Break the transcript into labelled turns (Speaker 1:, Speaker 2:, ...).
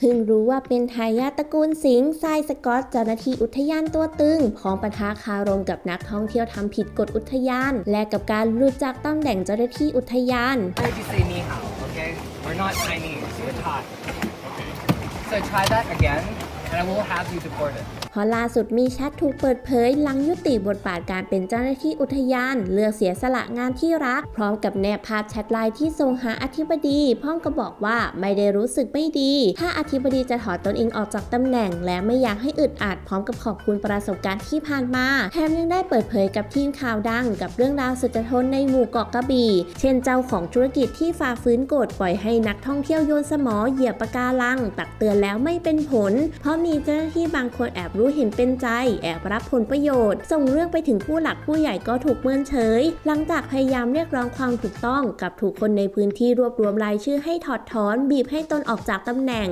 Speaker 1: เพิ่งรู้ว่าเป็นทายาทตระกูลสิงห์ทรายสกอตเจ้าหน้าที่อุทยานตัวตึง พร้อมปะทะคารมกับนักท่องเที่ยวทำผิดกฎอุทยาน และกับการหลุดจากตำแหน่งเจ้าหน้าที่อุทยาน
Speaker 2: I heard you say ni hao, okay? We're not Chinese, we're Thai. So try that again, and I will have you deported.
Speaker 1: เพราะล่าสุดมีแชทถูกเปิดเผยหลังยุติบทบาทการเป็นเจ้าหน้าที่อุทยาน เลือกเสียสละงานที่รัก พร้อมกับแนบภาพแชทไลน์ที่ส่งหาอธิบดีพร้อมกับบอกว่าไม่ได้รู้สึกไม่ดี ถ้าอธิบดีจะถอดตนเองออกจากตำแหน่ง และไม่อยากให้อึดอัดพร้อมกับขอบคุณประสบการณ์ที่ผ่านมา แถมยังได้เปิดเผยกับทีมข่าวดัง กับเรื่องราวสุดทนในหมู่เกาะกระบี่ เช่นเจ้าของธุรกิจที่ฝ่าฝืนกฎปล่อยให้นักท่องเที่ยวโยนสมอเหยียบปะการัง ตักเตือนแล้วไม่เป็นผลเพราะมีเจ้าหน้าที่บางคนแอบรู้เห็นเป็นใจ แอบรับผลประโยชน์ ส่งเรื่องไปถึงผู้หลักผู้ใหญ่ก็ถูกเมินเฉย หลังจากพยายามเรียกร้องความถูกต้องกับถูกคนในพื้นที่รวบรวมรายชื่อให้ถอดถอนบีบให้ตนออกจากตำแหน่ง